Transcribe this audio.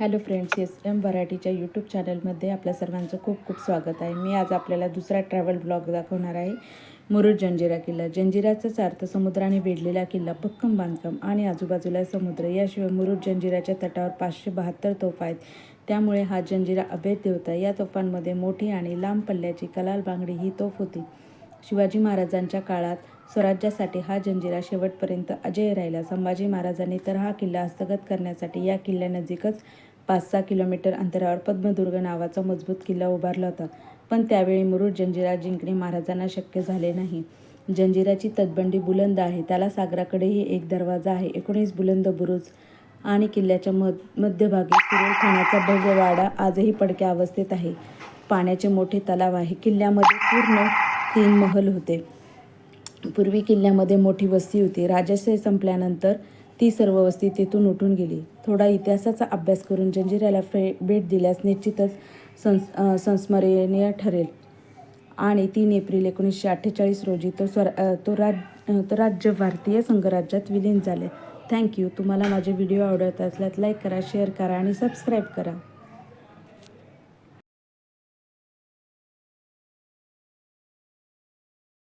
Hello friends S M व्हरायटीच्या YouTube चॅनलमध्ये आपल्या सर्वांचं खूप खूप स्वागत आहे. मी आज आपल्याला दुसरा ट्रॅव्हल ब्लॉग दाखवणार आहे. मुरुड जंजिरा किल्ला. जंजिराचाच अर्थ समुद्राने वेढलेला किल्ला भक्कम बांधकाम आणि आजूबाजूला समुद्र. याशिवाय मुरुड जंजिराच्या तटावर पाचशे बहात्तर तोफा आहेत. त्यामुळे हा जंजिरा अभेद होता या तोफांमध्ये मोठी आणि लांब पल्ल्याची कलाल बांगडी ही तोफ होती. शिवाजी महाराजांच्या काळात स्वराज्यासाठी हा जंजिरा शेवटपर्यंत अजय राहिला. संभाजी महाराजांनी तर हा किल्ला हस्तगत करण्यासाठी या किल्ल्यानजीकच पाच सहा किलोमीटर अंतरावर पद्मदुर्ग नावाचा मजबूत किल्ला उभारला होता. पण त्यावेळी मुरुड जंजिरा जिंकणे महाराजांना शक्य झाले नाही. जंजिराची तटबंदी बुलंद आहे. त्याला सागराकडेही एक दरवाजा आहे. एकोणीस बुलंद बुरुज आणि किल्ल्याच्या मध मध्यभागी सुरेल भव्य वाडा आजही पडक्या अवस्थेत आहे. पाण्याचे मोठे तलाव आहे. किल्ल्यामध्ये पूर्ण तीन महल होते. पूर्वी किल्ल्यामध्ये मोठी वस्ती होती. राजश्री संपल्यानंतर ती सर्व वस्ती तेथून उठून गेली. थोडा इतिहासाचा अभ्यास करून जंजिऱ्याला फे भेट दिल्यास निश्चितच संस संस्मरणीय ठरेल. आणि तीन एप्रिल एकोणीसशे अठ्ठेचाळीस रोजी तो स्वर तो राज तो राज्य भारतीय संघराज्यात विलीन झाले. थँक्यू तुम्हाला माझे व्हिडिओ आवडत असल्यास लाईक करा शेअर करा आणि सबस्क्राईब करा.